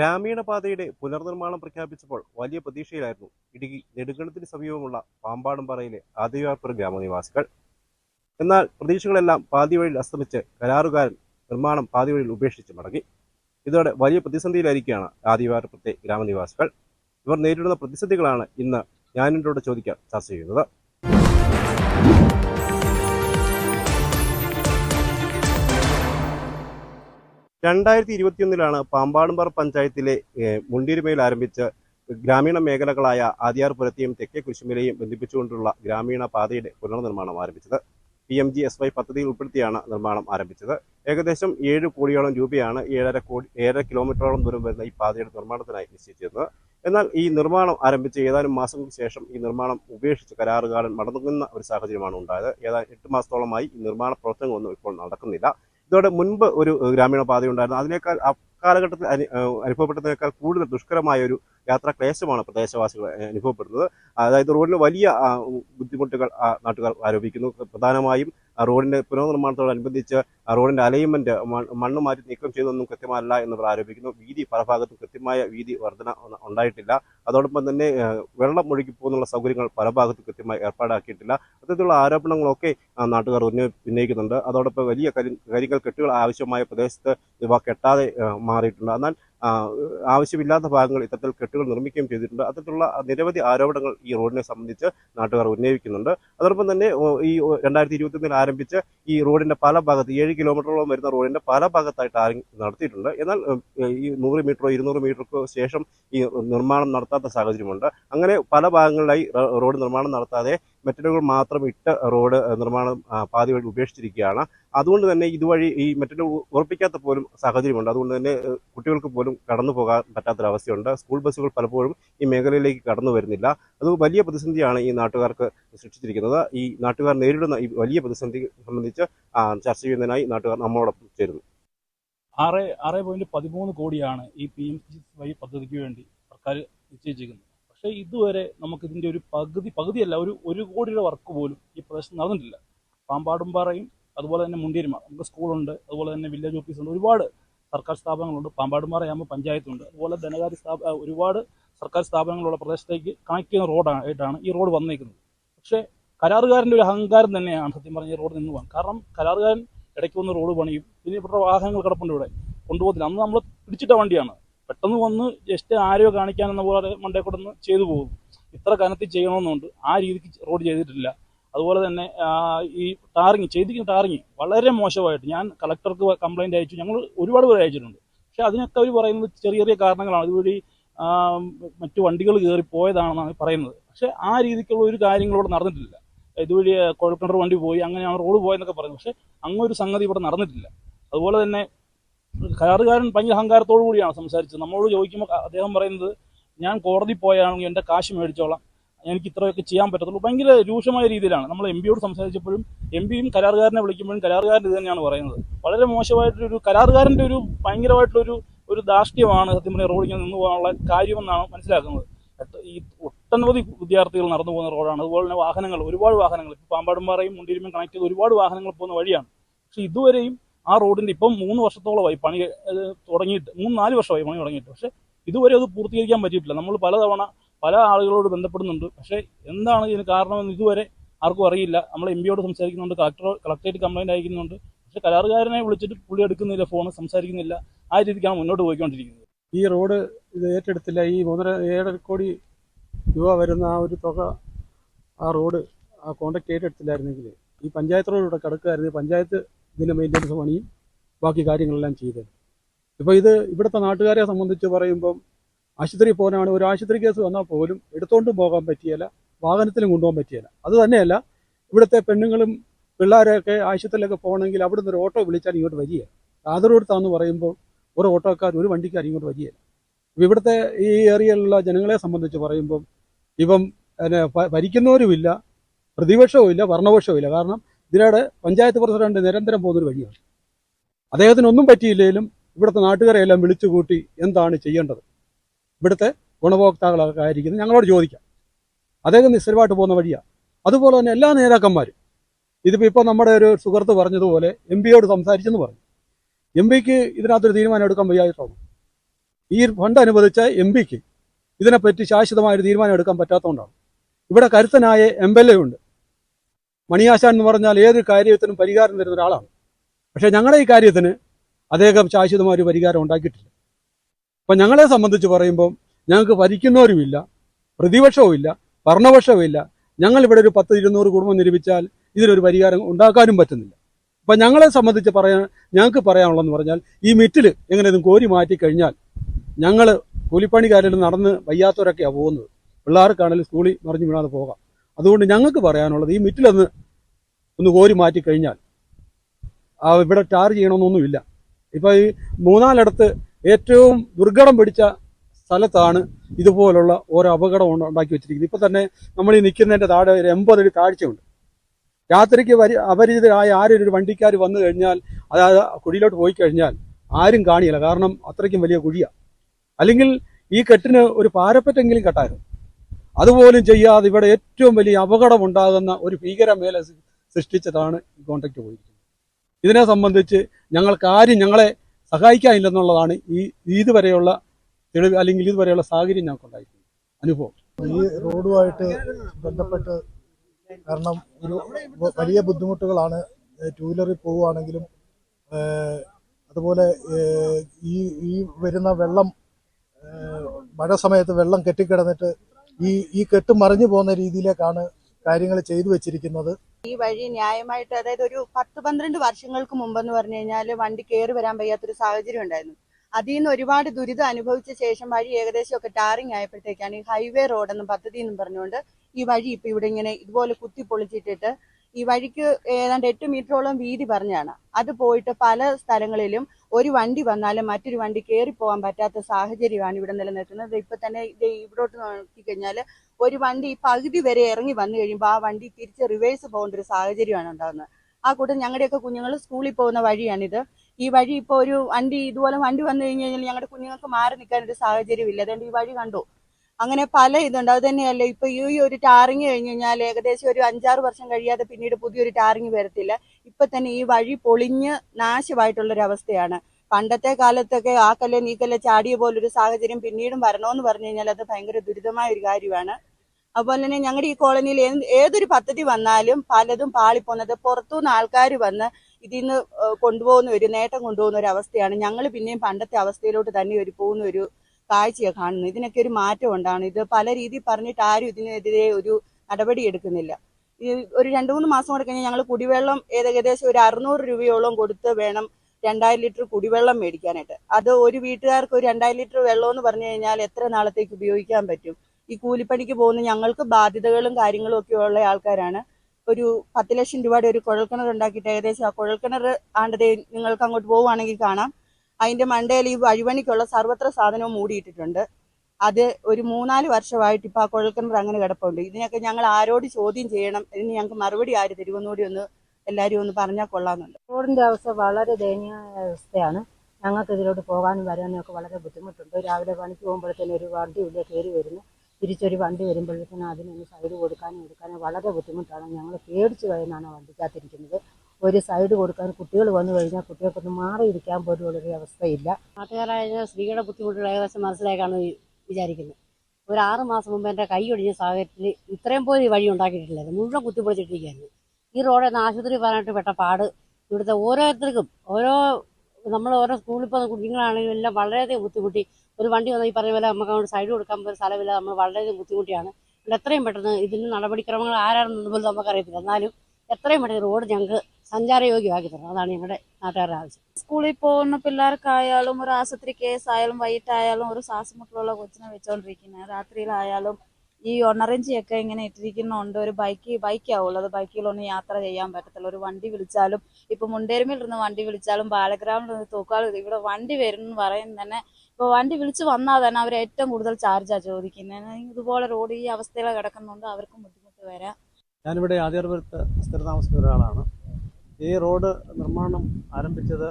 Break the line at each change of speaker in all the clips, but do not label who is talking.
ഗ്രാമീണ പാതയുടെ പുനർനിർമ്മാണം പ്രഖ്യാപിച്ചപ്പോൾ വലിയ പ്രതീക്ഷയിലായിരുന്നു. ഇടുക്കി നെടുങ്കണത്തിന് സമീപമുള്ള പാമ്പാടുംപാറയിലെ ആദിവാർപ്പുറ ഗ്രാമനിവാസികൾ. എന്നാൽ പ്രതീക്ഷകളെല്ലാം പാതി വഴിയിൽ അസ്തമിച്ച് കരാറുകാരൻ നിർമ്മാണം പാതി വഴിയിൽ ഉപേക്ഷിച്ച് മടങ്ങി. ഇതോടെ വലിയ പ്രതിസന്ധിയിലായിരിക്കുകയാണ് ആദിവാർപ്പുറത്തെ ഗ്രാമനിവാസികൾ. ഇവർ നേരിടുന്ന പ്രതിസന്ധികളാണ് ഇന്ന് ഞാനിവരോട് ചോദിക്കാൻ ചർച്ച ചെയ്യുന്നത്. രണ്ടായിരത്തി ഇരുപത്തിയൊന്നിലാണ് പാമ്പാടുംപാറ പഞ്ചായത്തിലെ മുണ്ടിരുമയിൽ ആരംഭിച്ച് ഗ്രാമീണ മേഖലകളായ ആദിയാർപുരത്തെയും തെക്കേ കുരിശുമലയും ബന്ധിപ്പിച്ചുകൊണ്ടുള്ള ഗ്രാമീണ പാതയുടെ പുനർനിർമ്മാണം ആരംഭിച്ചത്. P M G S Y പദ്ധതിയിൽ ഉൾപ്പെടുത്തിയാണ് നിർമ്മാണം ആരംഭിച്ചത്. ഏകദേശം ഏഴ് കോടിയോളം രൂപയാണ് ഏഴര കോടി ഏഴര കിലോമീറ്ററോളം ദൂരം വരുന്ന ഈ പാതയുടെ നിർമ്മാണത്തിനായി നിശ്ചയിച്ചിരുന്നത്. എന്നാൽ ഈ നിർമ്മാണം ആരംഭിച്ച് ഏതാനും മാസങ്ങൾക്ക് ശേഷം ഈ നിർമ്മാണം ഉപേക്ഷിച്ച് കരാറുകാരൻ മടങ്ങുന്ന ഒരു സാഹചര്യമാണ് ഉണ്ടായത്. ഏതാനും എട്ട് മാസത്തോളമായി ഈ നിർമ്മാണ പ്രവർത്തനങ്ങളൊന്നും ഇപ്പോൾ നടക്കുന്നില്ല. ഇതോടെ മുൻപ് ഒരു ഗ്രാമീണ പാതയുണ്ടായിരുന്നു അതിനേക്കാൾ അക്കാലഘട്ടത്തിൽ അനു അനുഭവപ്പെട്ടതിനേക്കാൾ കൂടുതൽ ദുഷ്കരമായ ഒരു യാത്രാ ക്ലേശമാണ് പ്രദേശവാസികൾ അനുഭവപ്പെടുന്നത്. അതായത് റോഡിന് വലിയ ബുദ്ധിമുട്ടുകൾ നാട്ടുകാർ ആരോപിക്കുന്നു. പ്രധാനമായും റോഡിന്റെ പുനർനിർമ്മാണത്തോടനുബന്ധിച്ച് റോഡിന്റെ അലൈൻമെന്റ് മണ്ണ് മാറ്റി നീക്കം ചെയ്തൊന്നും കൃത്യമല്ല എന്നിവർ ആരോപിക്കുന്നു. വീതി പല ഭാഗത്തും കൃത്യമായ വീതി വർധന ഉണ്ടായിട്ടില്ല. അതോടൊപ്പം തന്നെ വെള്ളം ഒഴുകി പോകുന്നുള്ള സൗകര്യങ്ങൾ പല ഭാഗത്തും കൃത്യമായി ഏർപ്പാടാക്കിയിട്ടില്ല. അത്തരത്തിലുള്ള ആരോപണങ്ങളൊക്കെ നാട്ടുകാർ ഉന്ന- ഉന്നയിക്കുന്നുണ്ട്. അതോടൊപ്പം വലിയ കരി കരിങ്കൽ കെട്ടുകൾ ആവശ്യമായ പ്രദേശത്ത് ഇവ കെട്ടാതെ മാറിയിട്ടുണ്ട്. എന്നാൽ ആവശ്യമില്ലാത്ത ഭാഗങ്ങൾ ഇത്തരത്തിൽ കെട്ടുകൾ നിർമ്മിക്കുകയും ചെയ്തിട്ടുണ്ട്. അത്തരത്തിലുള്ള നിരവധി ആരോപണങ്ങൾ ഈ റോഡിനെ സംബന്ധിച്ച് നാട്ടുകാർ ഉന്നയിക്കുന്നുണ്ട്. അതോടൊപ്പം തന്നെ ഈ രണ്ടായിരത്തി ഇരുപത്തി ആരംഭിച്ച് ഈ റോഡിന്റെ പല ഭാഗത്ത് ഏഴ് കിലോമീറ്ററോളം വരുന്ന റോഡിന്റെ പല ഭാഗത്തായിട്ട് നടത്തിയിട്ടുണ്ട്. എന്നാൽ ഈ നൂറ് മീറ്ററോ ഇരുന്നൂറ് മീറ്ററോ ശേഷം ഈ നിർമ്മാണം നടത്താത്ത സാഹചര്യമുണ്ട്. അങ്ങനെ പല ഭാഗങ്ങളിലായി റോഡ് നിർമ്മാണം നടത്താതെ മെറ്റലുകൾ മാത്രം ഇട്ട് റോഡ് നിർമ്മാണം പാതി വഴി ഉപേക്ഷിച്ചിരിക്കുകയാണ്. അതുകൊണ്ട് തന്നെ ഇതുവഴി ഈ മെറ്റൽ ഉറപ്പിക്കാത്ത പോലും സാഹചര്യമുണ്ട്. അതുകൊണ്ട് തന്നെ കുട്ടികൾക്ക് പോലും കടന്നു പോകാൻ പറ്റാത്തൊരവസ്ഥയുണ്ട്. സ്കൂൾ ബസ്സുകൾ പലപ്പോഴും ഈ മേഖലയിലേക്ക് കടന്നു വരുന്നില്ല. അത് വലിയ പ്രതിസന്ധിയാണ് ഈ നാട്ടുകാർക്ക് സൃഷ്ടിച്ചിരിക്കുന്നത്. ഈ നാട്ടുകാർ നേരിടുന്ന ഈ വലിയ പ്രതിസന്ധി സംബന്ധിച്ച് ചർച്ച ചെയ്യുന്നതിനായി നാട്ടുകാർ നമ്മളോടൊപ്പം ചേരുന്നു.
ആറ് ആറ് പോയിന്റ് പതിമൂന്ന് കോടിയാണ് ഈ പി എം ജി വൈ പദ്ധതിക്ക് വേണ്ടി സർക്കാർ നിശ്ചയിച്ചിരിക്കുന്നത്. പക്ഷേ ഇതുവരെ നമുക്ക് ഇതിന്റെ ഒരു പകുതി പകുതിയല്ല ഒരു ഒരു കോടിയുടെ വർക്ക് പോലും ഈ പ്രദേശത്ത് നടന്നിട്ടില്ല. പാമ്പാടുംപാറയും അതുപോലെ തന്നെ മുണ്ടേരിമ നമുക്ക് സ്കൂളുണ്ട് അതുപോലെ തന്നെ വില്ലേജ് ഓഫീസുണ്ട് ഒരുപാട് സർക്കാർ സ്ഥാപനങ്ങളുണ്ട്. പാമ്പാടുംപാറയാകുമ്പോൾ പഞ്ചായത്തുണ്ട്. അതുപോലെ ധനകാര്യ സ്ഥാപ ഒരുപാട് സർക്കാർ സ്ഥാപനങ്ങളുള്ള പ്രദേശത്തേക്ക് കണക്ട് ചെയ്യുന്ന റോഡായിട്ടാണ് ഈ റോഡ് വന്നേക്കുന്നത്. പക്ഷേ കരാറുകാരന്റെ ഒരു അഹങ്കാരം തന്നെയാണ് സത്യം പറഞ്ഞ റോഡ് നിന്ന് പോകാൻ. കാരണം കരാറുകാരൻ ഇടയ്ക്ക് വന്ന് റോഡ് പണിയും പിന്നെ ഇവരുടെ വാഹനങ്ങൾ കിടപ്പുണ്ട് ഇവിടെ കൊണ്ടുപോകത്തില്ല. അന്ന് നമ്മൾ പിടിച്ചിട്ട വണ്ടിയാണ്. പെട്ടെന്ന് വന്ന് ജസ്റ്റ് ആരോ കാണിക്കാനെന്ന പോലെ മണ്ടേ കൂടെ ചെയ്തു പോകുന്നു ഇത്ര കനത്തിൽ ചെയ്യണമെന്നുണ്ട്. ആ രീതിക്ക് റോഡ് ചെയ്തിട്ടില്ല. അതുപോലെ തന്നെ ഈ ടാറിങ് ചെയ്തിരിക്കുന്ന ടാറിങ് വളരെ മോശമായിട്ട് ഞാൻ കളക്ടർക്ക് കംപ്ലൈന്റ് അയച്ചു. ഞങ്ങൾ ഒരുപാട് പേര് അയച്ചിട്ടുണ്ട്. പക്ഷെ അതിനൊക്കെ അവർ പറയുന്നത് ചെറിയ ചെറിയ കാരണങ്ങളാണ്. അതുവഴി മറ്റു വണ്ടികൾ കയറി പോയതാണെന്നാണ് പറയുന്നത്. പക്ഷേ ആ രീതിക്കുള്ള ഒരു കാര്യങ്ങളോട് നടന്നിട്ടില്ല. ഇതുവഴി കുഴൽക്കിണർ വണ്ടി പോയി അങ്ങനെയാണ് റോഡ് പോയെന്നൊക്കെ പറയുന്നത് പക്ഷെ അങ്ങനെ ഒരു സംഗതി ഇവിടെ നടന്നിട്ടില്ല. അതുപോലെ തന്നെ കരാറുകാരൻ ഭയങ്കര അഹങ്കാരത്തോടു കൂടിയാണ് സംസാരിച്ചത്. നമ്മളോട് ചോദിക്കുമ്പോൾ അദ്ദേഹം പറയുന്നത് ഞാൻ കോടതി പോയാണെങ്കിൽ എന്റെ കാശ് മേടിച്ചോളാം. എനിക്ക് ഇത്രയൊക്കെ ചെയ്യാൻ പറ്റത്തുള്ളൂ. ഭയങ്കര രൂക്ഷമായ രീതിയിലാണ്. നമ്മൾ എം പിയോട് സംസാരിച്ചപ്പോഴും എം പിയും കരാറുകാരനെ വിളിക്കുമ്പോഴും കരാറുകാരൻ ഇത് തന്നെയാണ് പറയുന്നത്. വളരെ മോശമായിട്ടൊരു കരാറുകാരന്റെ ഒരു ഭയങ്കരമായിട്ടുള്ളൊരു ഒരു ധാർഷ്ട്യമാണ് സത്യം പറഞ്ഞാൽ റോഡിൽ നിന്ന് പോകാനുള്ള കാര്യമെന്നാണ് മനസ്സിലാക്കുന്നത്. ഈ ഒട്ടനവധി വിദ്യാർത്ഥികൾ നടന്നു പോകുന്ന റോഡാണ്. അതുപോലെ തന്നെ വാഹനങ്ങൾ ഒരുപാട് വാഹനങ്ങൾ. ഇപ്പോൾ പാമ്പാടുംപാറയും മുണ്ടിരിമയും കണക്ട് ചെയ്ത് ഒരുപാട് വാഹനങ്ങൾ പോകുന്ന വഴിയാണ്. പക്ഷെ ഇതുവരെയും ആ റോഡിന്റെ ഇപ്പം മൂന്ന് വർഷത്തോളമായി പണി തുടങ്ങിയിട്ട് മൂന്ന് നാല് വർഷമായി പണി തുടങ്ങിയിട്ട്. പക്ഷേ ഇതുവരെ അത് പൂർത്തീകരിക്കാൻ പറ്റിയിട്ടില്ല. നമ്മൾ പലതവണ പല ആളുകളോട് ബന്ധപ്പെടുന്നുണ്ട്. പക്ഷേ എന്താണ് ഇതിന് കാരണമെന്ന് ഇതുവരെ ആർക്കും അറിയില്ല. നമ്മൾ എം പിയോട് സംസാരിക്കുന്നുണ്ട് കളക്ടർ കളക്ടറേറ്റ് കംപ്ലൈന്റ് അയക്കുന്നുണ്ട്. പക്ഷെ കരാറുകാരനെ വിളിച്ചിട്ട് പുള്ളി എടുക്കുന്നില്ല ഫോൺ സംസാരിക്കുന്നില്ല. ആ രീതിക്കാണ് മുന്നോട്ട് പോയിക്കൊണ്ടിരിക്കുന്നത്.
ഈ റോഡ് ഇത് ഏറ്റെടുത്തില്ല. ഈ മൂന്നര ഏഴര കോടി രൂപ വരുന്ന ആ ഒരു തുക ആ റോഡ് ആ കോൺട്രാക്ട് ഏറ്റെടുത്തില്ലായിരുന്നെങ്കിൽ ഈ പഞ്ചായത്ത് റോഡ് ഇവിടെ പഞ്ചായത്ത് ഇതിന്റെ മെയിന്റനൻസ് പണിയും ബാക്കി കാര്യങ്ങളെല്ലാം ചെയ്തത് ഇപ്പോൾ ഇത് ഇവിടുത്തെ നാട്ടുകാരെ സംബന്ധിച്ച് പറയുമ്പം ആശുപത്രി പോകാനാണ് ഒരു ആശുപത്രി കേസ് വന്നാൽ പോലും എടുത്തോണ്ടും പോകാൻ പറ്റിയല്ല വാഹനത്തിലും കൊണ്ടുപോകാൻ പറ്റിയല്ല അത് തന്നെയല്ല ഇവിടുത്തെ പെണ്ണുങ്ങളും പിള്ളേരെയൊക്കെ ആശുപത്രിയിലൊക്കെ പോകണമെങ്കിൽ അവിടുന്ന് ഒരു ഓട്ടോ വിളിച്ചാൽ ഇങ്ങോട്ട് വരിക ആദരവെടുത്താന്ന് പറയുമ്പോൾ ഒരു ഓട്ടോക്കാർ ഒരു വണ്ടിക്കാർ ഇങ്ങോട്ട് വരികയില്ല ഇവിടുത്തെ ഈ ഏരിയയിലുള്ള ജനങ്ങളെ സംബന്ധിച്ച് പറയുമ്പം ഇപ്പം ഭരിക്കുന്നവരുമില്ല ഭരണപക്ഷവും ഇല്ല കാരണം ഇതിലൂടെ പഞ്ചായത്ത് പ്രസിഡന്റ് നിരന്തരം പോകുന്നൊരു വഴിയാണ്. അദ്ദേഹത്തിന് ഒന്നും പറ്റിയില്ലെങ്കിലും ഇവിടുത്തെ നാട്ടുകാരെ എല്ലാം വിളിച്ചു കൂട്ടി എന്താണ് ചെയ്യേണ്ടത്? ഇവിടുത്തെ ഗുണഭോക്താക്കളൊക്കെ ആയിരിക്കുന്നത് ഞങ്ങളോട് ചോദിക്കാം. അദ്ദേഹം നിശ്ചലമായിട്ട് പോകുന്ന വഴിയാണ് അതുപോലെ തന്നെ എല്ലാ നേതാക്കന്മാരും. ഇതിപ്പോൾ ഇപ്പോൾ നമ്മുടെ ഒരു സുഹൃത്ത് പറഞ്ഞതുപോലെ എം പിയോട് സംസാരിച്ചെന്ന് പറഞ്ഞു. എം പിക്ക് ഇതിനകത്തൊരു തീരുമാനം എടുക്കാൻ വയ്യായിട്ടാണ്. ഈ ഫണ്ട് അനുവദിച്ച എം പിക്ക് ഇതിനെപ്പറ്റി ശാശ്വതമായൊരു തീരുമാനം എടുക്കാൻ പറ്റാത്തതുകൊണ്ടാണ്. ഇവിടെ കരുത്തനായ എം എൽ എ ഉണ്ട്. മണിയാശാൻ എന്ന് പറഞ്ഞാൽ ഏതൊരു കാര്യത്തിനും പരിഹാരം തരുന്ന ഒരാളാണ്. പക്ഷേ ഞങ്ങളുടെ ഈ കാര്യത്തിന് അദ്ദേഹം ശാശ്വതമായ ഒരു പരിഹാരം ഉണ്ടാക്കിയിട്ടില്ല. അപ്പം ഞങ്ങളെ സംബന്ധിച്ച് പറയുമ്പം ഞങ്ങൾക്ക് ഭരിക്കുന്നവരുമില്ല പ്രതിപക്ഷവും ഇല്ല ഭരണപക്ഷവും ഇല്ല ഞങ്ങൾ ഇവിടെ ഒരു പത്ത് ഇരുന്നൂറ് കുടുംബം നിരൂപിച്ചാൽ ഇതിനൊരു പരിഹാരം ഉണ്ടാക്കാനും പറ്റുന്നില്ല. അപ്പം ഞങ്ങളെ സംബന്ധിച്ച് പറയാൻ ഞങ്ങൾക്ക് പറയാനുള്ളതെന്ന് പറഞ്ഞാൽ ഈ മിറ്റിൽ എങ്ങനെയും കോരി മാറ്റി കഴിഞ്ഞാൽ ഞങ്ങൾ കൂലിപ്പണിക്കാരിൽ നടന്ന് വയ്യാത്തവരൊക്കെയാണ് പോകുന്നത്. പിള്ളേർക്കാണെങ്കിലും സ്കൂളിൽ മറിഞ്ഞു വീണാതെ പോകാം. അതുകൊണ്ട് ഞങ്ങൾക്ക് പറയാനുള്ളത് ഈ മിറ്റിലൊന്ന് ഒന്ന് കോരി മാറ്റി കഴിഞ്ഞാൽ ആ ഇവിടെ ടാർ ചെയ്യണമെന്നൊന്നുമില്ല. ഇപ്പോൾ ഈ മൂന്നാലിടത്ത് ഏറ്റവും ദുർഘടം പിടിച്ച സ്ഥലത്താണ് ഇതുപോലുള്ള ഓരോ അപകടം ഉണ്ടാക്കി വെച്ചിരിക്കുന്നത്. ഇപ്പം തന്നെ നമ്മൾ ഈ നിൽക്കുന്നതിന്റെ താഴെ ഒരു എൺപത് അടി താഴ്ചയുണ്ട്. രാത്രിക്ക് വരി അപരിചിതരായ ആരും ഒരു വണ്ടിക്കാർ വന്നു കഴിഞ്ഞാൽ അതായത് കുഴിയിലോട്ട് പോയി കഴിഞ്ഞാൽ ആരും കാണിയില്ല കാരണം അത്രയ്ക്കും വലിയ കുഴിയാണ് അല്ലെങ്കിൽ ഈ കെട്ടിന് ഒരു പാരപ്പറ്റെങ്കിലും കെട്ടായിരുന്നു. അതുപോലും ചെയ്യാതെ ഇവിടെ ഏറ്റവും വലിയ അപകടമുണ്ടാകുന്ന ഒരു ഭീകരമേല സൃഷ്ടിച്ചതാണ് ഈ കോൺട്രാക്ട് പോയിരിക്കുന്നത്. ഇതിനെ സംബന്ധിച്ച് ഞങ്ങൾക്ക് ആരും ഞങ്ങളെ സഹായിക്കാനില്ലെന്നുള്ളതാണ് ഈ ഇതുവരെയുള്ള തെളിവ് അല്ലെങ്കിൽ ഇതുവരെയുള്ള സാഹചര്യം ഞങ്ങൾക്ക് ഉണ്ടായിരിക്കുന്നത് അനുഭവം.
ഈ റോഡുമായിട്ട് ബന്ധപ്പെട്ട് കാരണം ഒരു വലിയ ബുദ്ധിമുട്ടുകളാണ് ടൂ വീലറിൽ പോവുകയാണെങ്കിലും അതുപോലെ ഈ ഈ വരുന്ന വെള്ളം മഴ സമയത്ത് വെള്ളം കെട്ടിക്കിടന്നിട്ട് ഈ ഈ കെട്ട് മറിഞ്ഞു പോകുന്ന രീതിയിലേക്കാണ് കാര്യങ്ങൾ ചെയ്തു വെച്ചിരിക്കുന്നത്.
ഈ വഴി ന്യായമായിട്ട് അതായത് ഒരു പത്ത് പന്ത്രണ്ട് വർഷങ്ങൾക്ക് മുമ്പെന്ന് പറഞ്ഞു കഴിഞ്ഞാൽ വണ്ടി കയറി വരാൻ വയ്യാത്തൊരു സാഹചര്യം ഉണ്ടായിരുന്നു. അതിൽ നിന്ന് ഒരുപാട് ദുരിതം അനുഭവിച്ച ശേഷം വഴി ഏകദേശം ഒക്കെ ടാറിങ് ആയപ്പോഴത്തേക്കാണ് ഈ ഹൈവേ റോഡ് എന്ന പദ്ധതി എന്നും പറഞ്ഞുകൊണ്ട് ഈ വഴി ഇപ്പൊ ഇവിടെ ഇങ്ങനെ ഇതുപോലെ കുത്തി പൊളിച്ചിട്ടിട്ട് ഈ വഴിക്ക് ഏതാണ്ട് എട്ട് മീറ്ററോളം വീതി പറഞ്ഞാണ്. അത് പോയിട്ട് പല സ്ഥലങ്ങളിലും ഒരു വണ്ടി വന്നാലും മറ്റൊരു വണ്ടി കയറി പോകാൻ പറ്റാത്ത സാഹചര്യമാണ് ഇവിടെ നിലനിൽക്കുന്നത്. ഇപ്പൊ തന്നെ ഇവിടോട്ട് നോക്കിക്കഴിഞ്ഞാൽ ഒരു വണ്ടി പകുതി വരെ ഇറങ്ങി വന്നു കഴിയുമ്പോൾ ആ വണ്ടി തിരിച്ച് റിവേഴ്സ് പോകേണ്ട ഒരു സാഹചര്യമാണ് ഉണ്ടാകുന്നത് ആ കൂട്ടം ഞങ്ങളുടെയൊക്കെ കുഞ്ഞുങ്ങൾ സ്കൂളിൽ പോകുന്ന വഴിയാണിത്. ഈ വഴി ഇപ്പോൾ ഒരു വണ്ടി ഇതുപോലെ വണ്ടി വന്നു കഴിഞ്ഞു കഴിഞ്ഞാൽ ഞങ്ങളുടെ കുഞ്ഞുങ്ങൾക്ക് മാറി നിൽക്കാൻ ഒരു സാഹചര്യമില്ല. അതുകൊണ്ട് ഈ വഴി കണ്ടു. അങ്ങനെ പല ഇതുണ്ട്. അത് തന്നെയല്ല ഇപ്പൊ ഈ ഒരു ടാറിങ് കഴിഞ്ഞു കഴിഞ്ഞാൽ ഏകദേശം ഒരു അഞ്ചാറ് വർഷം കഴിയാതെ പിന്നീട് പുതിയൊരു ടാറിങ് വരത്തില്ല. ഇപ്പൊ തന്നെ ഈ വഴി പൊളിഞ്ഞ് നാശമായിട്ടുള്ള ഒരു അവസ്ഥയാണ് പണ്ടത്തെ കാലത്തൊക്കെ ആ കല്ല് നീ കല്ല് ചാടിയ പോലൊരു സാഹചര്യം പിന്നീടും വരണമെന്ന് പറഞ്ഞു കഴിഞ്ഞാൽ അത് ഭയങ്കര ദുരിതമായ ഒരു കാര്യമാണ്. അതുപോലെ തന്നെ ഞങ്ങളുടെ ഈ കോളനിയിൽ ഏതൊരു പദ്ധതി വന്നാലും പലതും പാളിപ്പോകുന്നത് പുറത്തുനിന്ന് ആൾക്കാർ വന്ന് ഇതിൽ നിന്ന് കൊണ്ടുപോകുന്ന ഒരു നേട്ടം കൊണ്ടുപോകുന്ന ഒരു അവസ്ഥയാണ് ഞങ്ങൾ പിന്നെയും പണ്ടത്തെ അവസ്ഥയിലോട്ട് തന്നെ ഒരു പോകുന്ന ഒരു കാഴ്ചയാണ് കാണുന്നത്. ഇതിനൊക്കെ ഒരു മാറ്റം ഉണ്ടാണ് ഇത് പല രീതി പറഞ്ഞിട്ട് ആരും ഇതിനെതിരെ ഒരു നടപടി എടുക്കുന്നില്ല. ഒരു രണ്ടു മൂന്ന് മാസം കൂടെ കഴിഞ്ഞാൽ ഞങ്ങൾ കുടിവെള്ളം ഏകദേശം ഒരു അറുന്നൂറ് രൂപയോളം കൊടുത്ത് വേണം രണ്ടായിരം ലിറ്റർ കുടിവെള്ളം മേടിക്കാനായിട്ട്. അത് ഒരു വീട്ടുകാർക്ക് ഒരു രണ്ടായിരം ലിറ്റർ വെള്ളം എന്ന് പറഞ്ഞു കഴിഞ്ഞാൽ എത്ര നാളത്തേക്ക് ഉപയോഗിക്കാൻ പറ്റും? ഈ കൂലിപ്പണിക്ക് പോകുന്ന ഞങ്ങൾക്ക് ബാധ്യതകളും കാര്യങ്ങളും ഒക്കെ ഉള്ള ആൾക്കാരാണ്. ഒരു പത്ത് ലക്ഷം രൂപയുടെ ഒരു കുഴൽക്കിണർ ഉണ്ടാക്കിയിട്ട് ഏകദേശം ആ കുഴൽക്കിണർ ആണ്ടത് നിങ്ങൾക്ക് അങ്ങോട്ട് പോവുകയാണെങ്കിൽ കാണാം. അതിന്റെ മണ്ടയിൽ ഈ വഴിപണിക്കുള്ള സർവത്ര സാധനവും മൂടിയിട്ടിട്ടുണ്ട്. അത് ഒരു മൂന്നാൽ വർഷമായിട്ട് ഇപ്പൊ ആ കുഴൽക്കിണർ അങ്ങനെ കിടപ്പുണ്ട്. ഇതിനൊക്കെ ഞങ്ങൾ ആരോട് ചോദ്യം ചെയ്യണം? ഇതിന് ഞങ്ങൾക്ക് മറുപടി ആര് തരുമെന്നൂടി ഒന്ന് എല്ലാവരും ഒന്ന് പറഞ്ഞാൽ കൊള്ളാമെന്നുണ്ട്.
റോഡിന്റെ അവസ്ഥ വളരെ ദയനീയമായ അവസ്ഥയാണ്. ഞങ്ങൾക്ക് ഇതിലോട്ട് പോകാനും വരാനും ഒക്കെ വളരെ ബുദ്ധിമുട്ടുണ്ട്. രാവിലെ പണിക്ക് പോകുമ്പോഴത്തേനും ഒരു വണ്ടി ഉള്ളിൽ കയറി വരുന്നു. തിരിച്ചൊരു വണ്ടി വരുമ്പോഴത്തേനും അതിനൊന്ന് സൈഡ് കൊടുക്കാനും എടുക്കാനും വളരെ ബുദ്ധിമുട്ടാണ്. ഞങ്ങൾ പേടിച്ച് കഴിയുന്നതാണ് വണ്ടിക്കകത്തിരിക്കുന്നത്. ഒരു സൈഡ് കൊടുക്കാൻ കുട്ടികൾ വന്നു കഴിഞ്ഞാൽ കുട്ടികൾക്കൊന്ന് മാറിയിരിക്കാൻ പോലും ഉള്ളൊരു അവസ്ഥയില്ല.
നാട്ടുകാരായ സ്ത്രീകളുടെ ബുദ്ധിമുട്ടുകൾ ഏകദേശം മനസ്സിലാക്കാണ് വിചാരിക്കുന്നത് ഒരു ആറ് മാസം മുമ്പ് എന്റെ കൈ ഒടിഞ്ഞ സാഹചര്യത്തിൽ ഇത്രയും പോലും ഈ വഴി ഉണ്ടാക്കിയിട്ടില്ലായിരുന്നു മുഴുവൻ കുത്തിപ്പൊളിച്ചിട്ടിരിക്കുകയായിരുന്നു. ഈ റോഡിൽ നിന്ന് ആശുപത്രി പോകാനായിട്ട് പെട്ട പാട് ഇവിടുത്തെ ഓരോരുത്തർക്കും ഓരോ നമ്മൾ ഓരോ സ്കൂളിൽ പോകുന്ന കുഞ്ഞുങ്ങളാണെങ്കിലും എല്ലാം വളരെയധികം ബുദ്ധിമുട്ടി. ഒരു വണ്ടി വന്നാൽ ഈ പറഞ്ഞ പോലെ നമുക്ക് അങ്ങോട്ട് സൈഡ് കൊടുക്കാൻ പോലും സ്ഥലമില്ല. നമ്മൾ വളരെയധികം ബുദ്ധിമുട്ടിയാണ്. എത്രയും പെട്ടെന്ന് ഇതിന് നടപടിക്രമങ്ങൾ ആരാണെന്ന് പോലും നമുക്കറിയത്തില്ല. എന്നാലും എത്രയും പെട്ടെന്ന് റോഡ് ഞങ്ങൾക്ക് സഞ്ചാരയോഗ്യമാക്കി തരണം അതാണ് ഞങ്ങളുടെ നാട്ടുകാരുടെ ആവശ്യം.
സ്കൂളിൽ പോകുന്ന പിള്ളേർക്കായാലും ഒരു ആശുപത്രി കേസായാലും വൈകിട്ടായാലും ഒരു ശ്വാസമുട്ടലുള്ള കൊച്ചിനെ വെച്ചോണ്ടിരിക്കുന്നത്. രാത്രിയിലായാലും ഈ ഒണറഞ്ചിയൊക്കെ ഇങ്ങനെ ഇട്ടിരിക്കുന്നുണ്ട്. ഒരു ബൈക്ക് ബൈക്കാണ് ഉള്ളത് ബൈക്കിലൊന്നും യാത്ര ചെയ്യാൻ പറ്റത്തില്ല. ഒരു വണ്ടി വിളിച്ചാലും ഇപ്പൊ മുണ്ടേരുമിൽ നിന്ന് വണ്ടി വിളിച്ചാലും ബാലഗ്രാമിൽ നിന്ന് തൂക്കാലും ഇവിടെ വണ്ടി വരും എന്ന് പറയും തന്നെ ഇപ്പൊ വണ്ടി വിളിച്ച് വന്നാൽ തന്നെ അവർ ഏറ്റവും കൂടുതൽ ചാർജാണ് ചോദിക്കുന്നത്. ഇതുപോലെ റോഡ് ഈ അവസ്ഥയിൽ കിടക്കുന്നുണ്ട് അവർക്കും ബുദ്ധിമുട്ട് വരാം.
ഞാനിവിടെ ആദ്യപുരത്ത് സ്ഥിരതാമസിക്കുന്ന ഒരാളാണ്. ഈ റോഡ് നിർമ്മാണം ആരംഭിച്ചത്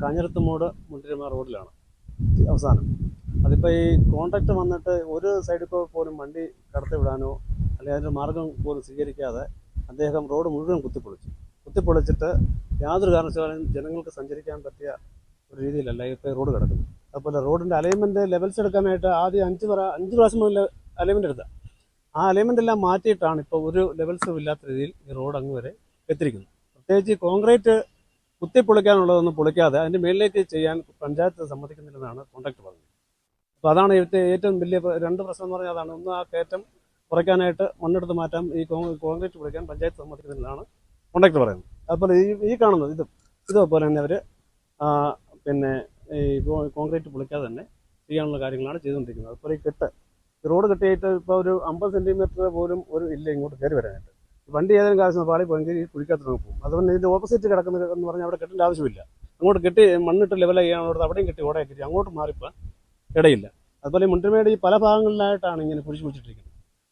കാഞ്ഞിരത്തുമൂട് മുണ്ടിരിമ റോഡിലാണ്. അവസാനം. അതിപ്പോൾ ഈ കോൺട്രാക്ട് വന്നിട്ട് ഒരു സൈഡിൽ പോലും വണ്ടി കടത്തിവിടാനോ അല്ലെങ്കിൽ അതിന്റെ മാർഗം പോലും സ്വീകരിക്കാതെ അദ്ദേഹം റോഡ് മുഴുവൻ കുത്തിപ്പൊളിച്ചു. കുത്തിപ്പൊളിച്ചിട്ട് യാതൊരു കാരണവശാലും ജനങ്ങൾക്ക് സഞ്ചരിക്കാൻ പറ്റിയ ഒരു രീതിയിലല്ല ഇപ്പോൾ റോഡ് കിടക്കുന്നത്.
അതുപോലെ റോഡിന്റെ അലൈൻമെന്റ് ലെവൽസ് എടുക്കാനായിട്ട് ആദ്യം അഞ്ച് പറ അഞ്ച് പ്രാവശ്യം മുതൽ അലൈൻമെന്റ് എടുത്താൽ ആ അലൈൻമെന്റ് എല്ലാം മാറ്റിയിട്ടാണ് ഇപ്പോൾ ഒരു ലെവൽസും ഇല്ലാത്ത രീതിയിൽ ഈ റോഡ് അങ്ങ് വരെ എത്തിയിരിക്കുന്നത് പ്രത്യേകിച്ച് കോൺക്രീറ്റ് കുത്തി പൊളിക്കാനുള്ളതൊന്നും പൊളിക്കാതെ അതിന്റെ മേളിലേക്ക് ചെയ്യാൻ പഞ്ചായത്ത് സമ്മതിക്കുന്നില്ലെന്നാണ് കോൺട്രാക്ട് പറഞ്ഞത്. അപ്പോൾ അതാണ് ഏറ്റവും വലിയ രണ്ട് പ്രശ്നം എന്ന് പറഞ്ഞാൽ അതാണ്. ഒന്ന് ആ കയറ്റം കുറയ്ക്കാനായിട്ട് മണ്ണെടുത്ത് മാറ്റാൻ ഈ കോൺക്രീറ്റ് പൊളിക്കാൻ പഞ്ചായത്ത് സമ്മതിക്കുന്നില്ലെന്നാണ് കോൺട്രാക്ട് പറയുന്നത്. അതുപോലെ ഈ ഈ കാണുന്നത് ഇതും ഇതുപോലെ തന്നെ അവർ പിന്നെ ഈ കോൺക്രീറ്റ് പൊളിക്കാതെ തന്നെ ചെയ്യാനുള്ള കാര്യങ്ങളാണ് ചെയ്തുകൊണ്ടിരിക്കുന്നത്. അതുപോലെ ഈ കെട്ട് റോഡ് കെട്ടിയിട്ട് ഇപ്പോൾ ഒരു അമ്പത് സെന്റിമീറ്റർ പോലും ഒരു ഇല്ല ഇങ്ങോട്ട് കയറി വരാനായിട്ട്. വണ്ടി ഏതെങ്കിലും കാശ് പാളി പോയെങ്കിൽ ഈ കുഴിക്കകത്ത് പോകും. അതുകൊണ്ട് ഇതിന്റെ ഓപ്പോസിറ്റ് കിടക്കുന്ന എന്ന് പറഞ്ഞാൽ അവിടെ കെട്ടേണ്ട ആവശ്യമില്ല. അങ്ങോട്ട് കെട്ടി മണ്ണിട്ട് ലെവൽ ചെയ്യാനുള്ളത് അവിടെയും കെട്ടി ഓടയെ കെട്ടി അങ്ങോട്ട് മാറിപ്പോൾ ഇടയില്ല. അതുപോലെ മുണ്ടമേടി ഈ പല ഭാഗങ്ങളിലായിട്ടാണ് ഇങ്ങനെ കുഴിച്ചു കുഴിച്ചിട്ടിരിക്കുന്നത്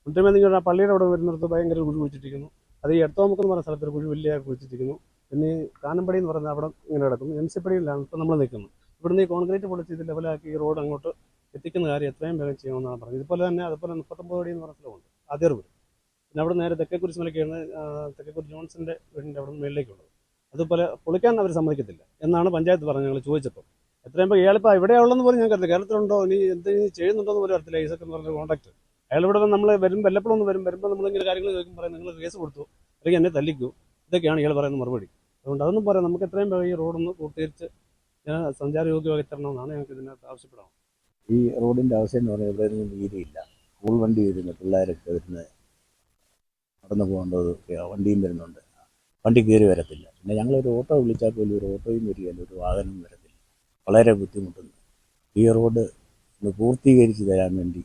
മുണ്ടിമേട് നിങ്ങൾ പള്ളിയുടെ അവിടെ വരുന്നിടത്ത് ഭയങ്കര കുഴി കുഴിച്ചിട്ടിരിക്കുന്നു അത് ഈ എടത്തോമുക്ക് എന്ന് പറഞ്ഞ സ്ഥലത്ത് ഒരു കുഴി വലിയ കുഴിച്ചിട്ടിരിക്കുന്നു. പിന്നെ കാനമ്പടി എന്ന് പറയുന്ന അവിടെ ഇങ്ങനെ കിടക്കുന്നു. എം സി പടിയിലാണ് ഇപ്പോൾ നമ്മൾ നിൽക്കുന്നത്. ഇവിടുന്ന് ഈ കോൺക്രീറ്റ് പൊളിച്ച് ഇത് ലെവലാക്കി റോഡ് അങ്ങോട്ട് എത്തിക്കുന്ന കാര്യം എത്രയും വേഗം ചെയ്യണമെന്നാണ് പറഞ്ഞത്. ഇതുപോലെ തന്നെ അതുപോലെ മുപ്പത്തൊമ്പത് അടി എന്ന് പറഞ്ഞ സ്ഥലമുണ്ട്. അതിർവ്. പിന്നെ അവിടെ നേരെ തെക്കേക്കുറിച്ച് മലയ്ക്കാണ് തെക്കേക്കുറിച്ച് ജോൺസന്റെ വീടിന്റെ അവിടെ മേളിലേക്കുള്ളത്. അത് പല പൊളിക്കാൻ അവർ സമ്മതിക്കത്തില്ല എന്നാണ് പഞ്ചായത്ത് പറഞ്ഞത് ഞങ്ങൾ ചോദിച്ചപ്പോൾ എത്രയും ഇയാളിപ്പോൾ എവിടെയുള്ളതെന്ന് പോലും ഞങ്ങൾക്ക് അറിയില്ല കേരളത്തിലുണ്ടോ? ഇനി എന്ത് ചെയ്യുന്നുണ്ടോ എന്ന് പോലും അറിയത്തില്ല. എന്ന് പറഞ്ഞ കോൺടാക്ട് അയാൾ ഇവിടെ നമ്മൾ വരും വല്ലപ്പോഴും ഒന്ന് വരും വരുമ്പോൾ നമ്മളിങ്ങനെ കാര്യങ്ങൾ ചോദിക്കും പറയും നിങ്ങൾ കേസ് കൊടുത്തു. അല്ലെങ്കിൽ എന്നെ തല്ലിക്കൂ. ഇതൊക്കെയാണ് ഇയാൾ പറയുന്ന മറുപടി. അതുകൊണ്ട് അതൊന്നും പറയാം നമുക്ക് എത്രയും വേഗം ഈ റോഡൊന്ന് പൂർത്തീകരിച്ച് സഞ്ചാരയോഗ്യമാക്കി തരണമെന്നാണ് ഞങ്ങൾക്ക് ഇതിനകത്ത് ആവശ്യപ്പെടാം
ഈ റോഡിന്റെ അവസ്ഥ എന്ന് പറഞ്ഞാൽ ഇവിടെ വീതിയില്ല. സ്കൂൾ വണ്ടി വരുന്ന പിള്ളേരൊക്കെ വരുന്നത് നടന്നു പോകേണ്ടത് വണ്ടിയും വരുന്നുണ്ട്. വണ്ടി കയറി വരത്തില്ല. പിന്നെ ഞങ്ങളൊരു ഓട്ടോ വിളിച്ചാൽ പോലും ഒരു ഓട്ടോയും വരികയില്ല ഒരു വാഹനവും വരത്തില്ല. വളരെ ബുദ്ധിമുട്ടുണ്ട്. ഈ റോഡ് ഒന്ന് പൂർത്തീകരിച്ച് തരാൻ വേണ്ടി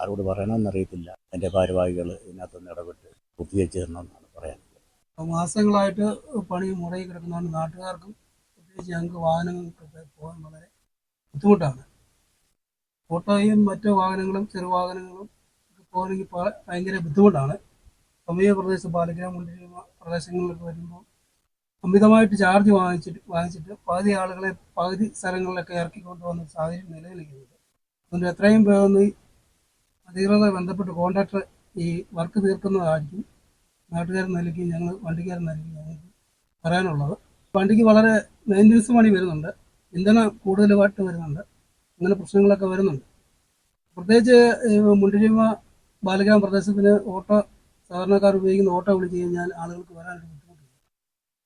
ആരോട് പറയണമെന്നറിയത്തില്ല. എന്റെ ഭാരവാഹികൾ ഇതിനകത്തൊന്ന് ഇടപെട്ട് പൂർത്തീകരിച്ച് തരണമെന്നാണ് പറയാൻ
മാസങ്ങളായിട്ട് പണി മുടങ്ങി കിടക്കുന്നതുകൊണ്ട് നാട്ടുകാർക്കും പ്രത്യേകിച്ച് ഞങ്ങൾക്ക് വാഹനങ്ങൾക്കൊക്കെ പോകാൻ വളരെ ബുദ്ധിമുട്ടാണ്. ഓട്ടോയും മറ്റു വാഹനങ്ങളും ചെറു വാഹനങ്ങളും ഒക്കെ പോകണമെങ്കിൽ ഭയങ്കര ബുദ്ധിമുട്ടാണ്. സമീപ പ്രദേശം പാലഗ്രാം മുണ്ടിരി പ്രദേശങ്ങളിലൊക്കെ വരുമ്പോൾ അമിതമായിട്ട് ചാർജ് വാങ്ങിച്ചിട്ട് വാങ്ങിച്ചിട്ട് പകുതി ആളുകളെ പകുതി സ്ഥലങ്ങളിലൊക്കെ ഇറക്കിക്കൊണ്ട് വന്ന സാഹചര്യം നിലനിൽക്കുന്നുണ്ട്. അതുകൊണ്ട് എത്രയും വേഗം അധികൃതരെ ബന്ധപ്പെട്ട് കോൺട്രാക്ടർ ഈ വർക്ക് തീർക്കുന്നതായിരിക്കും നാട്ടുകാരൻ നൽകി ഞങ്ങൾ വണ്ടിക്കാരൻ നൽകി ഞങ്ങൾക്ക് പറയാനുള്ളത്. വണ്ടിക്ക് വളരെ മെയിന്റനൻസ് പണി വരുന്നുണ്ട്. ഇന്ധനം കൂടുതലുമായിട്ട് വരുന്നുണ്ട്. അങ്ങനെ പ്രശ്നങ്ങളൊക്കെ വരുന്നുണ്ട്. പ്രത്യേകിച്ച് മുണ്ടിരിമ ബാലഗ്രാം പ്രദേശത്തിന് ഓട്ടോ സാധാരണക്കാർ ഉപയോഗിക്കുന്ന ഓട്ടോ വിളിച്ച് കഴിഞ്ഞാൽ ആളുകൾക്ക് വരാനൊരു ബുദ്ധിമുട്ടുണ്ട്.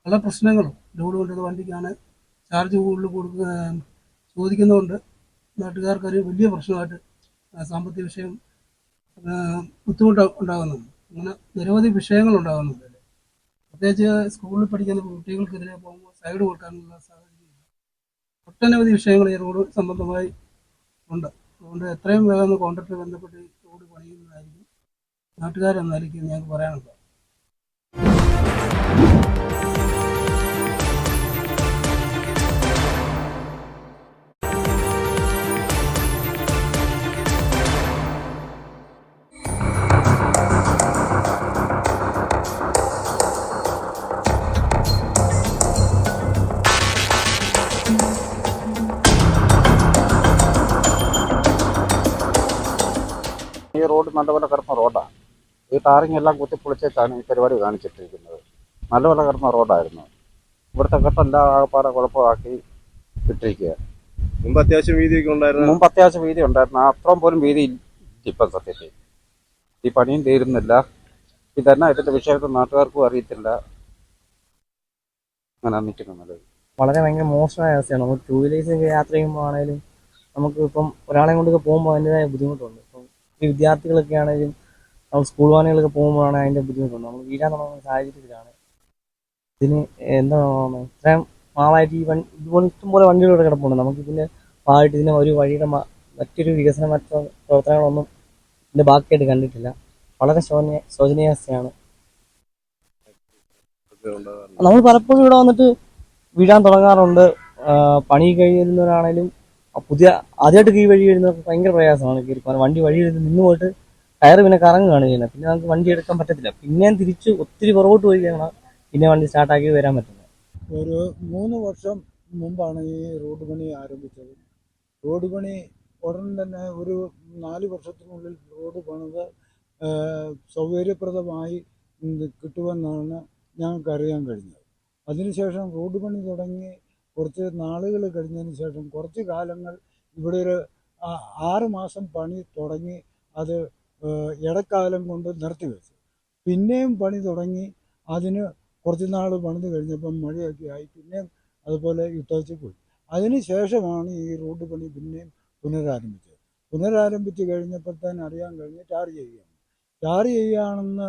പല പ്രശ്നങ്ങളും. ലോഡ് കൊണ്ടത് വണ്ടിക്കാണ് ചാർജ് കൂടുതൽ കൊടുക്കുക ചോദിക്കുന്നതുകൊണ്ട് നാട്ടുകാർക്കൊരു വലിയ പ്രശ്നമായിട്ട് സാമ്പത്തിക വിഷയം ബുദ്ധിമുട്ട് ഉണ്ടാകുന്നുണ്ട്. അങ്ങനെ നിരവധി വിഷയങ്ങൾ ഉണ്ടാകുന്നുണ്ട്. പ്രത്യേകിച്ച് സ്കൂളിൽ പഠിക്കുന്ന കുട്ടികൾക്കെതിരെ പോകുമ്പോൾ സൈഡ് കൊടുക്കാനുള്ള സാഹചര്യം ഒട്ടനവധി വിഷയങ്ങൾ ഈ റോഡ് സംബന്ധമായി ഉണ്ട്. അതുകൊണ്ട് എത്രയും വേഗം കോൺട്രാക്ടർ ബന്ധപ്പെട്ട് നാട്ടുകാരെന്ന നിലയ്ക്ക് ഞങ്ങൾക്ക് പറയാനുള്ളത്.
ഈ റോഡ് നല്ലപോലെ കിടന്ന റോഡാണ് ഈ ടാറിങ് എല്ലാം കുത്തിപ്പൊളിച്ചേക്കാണ് ഈ പരിപാടി കാണിച്ചിട്ടിരിക്കുന്നത്. നല്ലപോലെ കിടന്ന റോഡായിരുന്നു. ഇവിടുത്തെ ഘട്ടമെല്ലാം ആകപ്പാടെ കുഴപ്പമാക്കി ഇട്ടിരിക്കുക
മുമ്പ് അത്യാവശ്യം വീതിയൊക്കെ ഉണ്ടായിരുന്നു?
മുമ്പ് അത്യാവശ്യം വീതി ഉണ്ടായിരുന്നു. അത്രയും പോലും വീതി ഇപ്പം സത്യത്തിൽ. ഈ പണിയും തീരുന്നില്ല. ഇതന്നെ ഇതിന്റെ വിഷയത്തിൽ നാട്ടുകാർക്കും അറിയത്തില്ല. അങ്ങനെ നിൽക്കുന്നത്
വളരെ ഭയങ്കര മോശമായ അവസ്ഥയാണ്. നമുക്ക് ടൂ വീലേഴ്സ് യാത്ര ചെയ്യുമ്പോൾ ആണെങ്കിലും നമുക്ക് ഇപ്പം ഒരാളെ കൊണ്ടൊക്കെ പോകുമ്പോൾ അതിന്റെതായ ബുദ്ധിമുട്ടുണ്ട്. ഇപ്പം ഈ വിദ്യാർത്ഥികളൊക്കെ ആണെങ്കിലും നമ്മൾ സ്കൂൾ വാഹനങ്ങളൊക്കെ പോകുമ്പോഴാണ് അതിന്റെ ബുദ്ധിമുട്ടുണ്ട് നമ്മൾ വീഴാൻ തുടങ്ങുന്ന സാഹചര്യത്തിലാണ്. ഇതിന് എന്താ ഇത്രയും നാളായിട്ട് ഈ വണ്ടി ഇതുപോലെ ഇഷ്ടംപോലെ വണ്ടികളിവിടെ കിടപ്പുണ്ട്. നമുക്ക് ഇതിന്റെ ഭാഗമായിട്ട് ഇതിനെ ഒരു വഴിയുടെ മറ്റൊരു വികസന മറ്റ പ്രവർത്തനങ്ങളൊന്നും ഇതിന്റെ ബാക്കിയായിട്ട് കണ്ടിട്ടില്ല. വളരെ ശോചനീയ ശോചനീയാവസ്ഥയാണ് നമ്മൾ പലപ്പോഴും ഇവിടെ വന്നിട്ട് വീഴാൻ തുടങ്ങാറുണ്ട്. പണി കഴിയുന്നവരാണേലും പുതിയ ആദ്യമായിട്ട് കീ വഴി വരുന്നവർക്ക് ഭയങ്കര പ്രയാസമാണ്. കയറി വണ്ടി വഴി നിന്ന് പോയിട്ട് ടയർ പിന്നെ കറങ്ങുകയാണ് ചെയ്യുന്നത്. പിന്നെ നമുക്ക് വണ്ടി എടുക്കാൻ പറ്റത്തില്ല. പിന്നെയും തിരിച്ച് ഒത്തിരി പുറകോട്ട് പോയി കഴിഞ്ഞാൽ പിന്നെ വണ്ടി സ്റ്റാർട്ടാക്കി വരാൻ പറ്റുന്നത്.
ഒരു മൂന്ന് വർഷം മുമ്പാണ് ഈ റോഡ് പണി ആരംഭിച്ചത്. റോഡ് പണി ഉടൻ തന്നെ ഒരു നാല് വർഷത്തിനുള്ളിൽ റോഡ് പണിത് സൗകര്യപ്രദമായി കിട്ടുമെന്നാണ് ഞങ്ങൾക്ക് അറിയാൻ കഴിഞ്ഞത്. അതിനുശേഷം റോഡ് പണി തുടങ്ങി കുറച്ച് നാളുകൾ കഴിഞ്ഞതിന് ശേഷം കുറച്ച് കാലങ്ങൾ ഇവിടെ ഒരു ആറ് മാസം പണി തുടങ്ങി അത് ഇടക്കാലം കൊണ്ട് നിർത്തിവെച്ചു പിന്നെയും പണി തുടങ്ങി. അതിന് കുറച്ച് നാൾ പണിത് കഴിഞ്ഞപ്പം മഴയൊക്കെ ആയി. പിന്നെയും അതുപോലെ ഇട്ടേച്ച് പോയി. അതിന് ശേഷമാണ് ഈ റോഡ് പണി പിന്നെയും പുനരാരംഭിച്ചത്. പുനരാരംഭിച്ച് കഴിഞ്ഞപ്പോൾ തന്നെ അറിയാൻ കഴിഞ്ഞ് ടാർ ചെയ്യുകയാണ്. ടാർ ചെയ്യുകയാണെന്ന്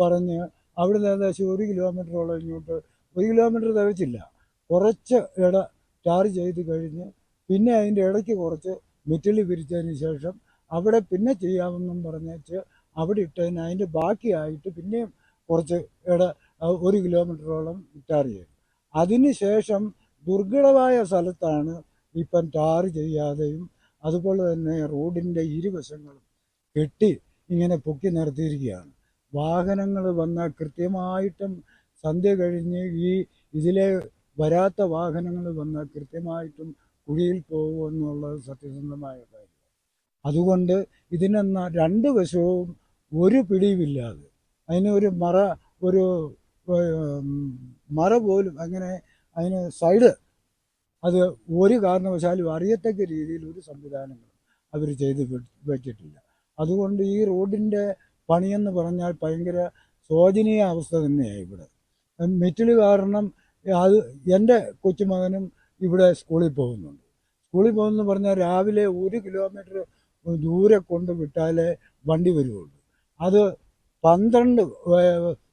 പറഞ്ഞ് അവിടുന്ന് ഏകദേശം ഒരു കിലോമീറ്ററോളം ഇങ്ങോട്ട് ഒരു കിലോമീറ്റർ തികച്ചില്ല. കുറച്ച് ഇട ടാർ ചെയ്ത് കഴിഞ്ഞ് പിന്നെ അതിന്റെ ഇടയ്ക്ക് കുറച്ച് മെറ്റൽ പിരിച്ചതിന് ശേഷം അവിടെ പിന്നെ ചെയ്യാമെന്നും പറഞ്ഞേച്ച് അവിടെ ഇട്ടതിന് അതിന്റെ ബാക്കിയായിട്ട് പിന്നെയും കുറച്ച് ഇട ഒരു കിലോമീറ്ററോളം ടാർ ചെയ്യും അതിന് ശേഷം ദുർഘടമായ സ്ഥലത്താണ് ഇപ്പം ടാർ ചെയ്യാതെയും അതുപോലെ തന്നെ റോഡിന്റെ ഇരുവശങ്ങളും കെട്ടി ഇങ്ങനെ പൊക്കി നിർത്തിയിരിക്കുകയാണ്. വാഹനങ്ങൾ വന്ന കൃത്യമായിട്ടും സന്ധ്യ കഴിഞ്ഞ് ഈ ഇതിലെ വരാത്ത വാഹനങ്ങൾ വന്ന കൃത്യമായിട്ടും കുഴിയിൽ പോകുമെന്നുള്ളത് സത്യസന്ധമായ കാര്യം. അതുകൊണ്ട് ഇതിനെന്ന രണ്ട് വശവും ഒരു പിടിയുമില്ലാതെ അതിന് ഒരു മറ ഒരു മറ പോലും അങ്ങനെ അതിന് സൈഡ് അത് ഒരു കാരണവശാലും അറിയത്തക്ക രീതിയിൽ ഒരു സംവിധാനങ്ങളും അവർ ചെയ്ത് വെച്ചിട്ടില്ല. അതുകൊണ്ട് ഈ റോഡിന്റെ പണിയെന്ന് പറഞ്ഞാൽ ഭയങ്കര ശോചനീയ അവസ്ഥ തന്നെയാണ് ഇവിടെ. മെറ്റിൽ കാരണം അത് എന്റെ കൊച്ചുമകനും ഇവിടെ സ്കൂളിൽ പോകുന്നുണ്ട്. സ്കൂളിൽ പോകുന്നു പറഞ്ഞാൽ രാവിലെ ഒരു കിലോമീറ്റർ ദൂരെ കൊണ്ട് വിട്ടാലേ വണ്ടി വരുള്ളൂ അത് പന്ത്രണ്ട്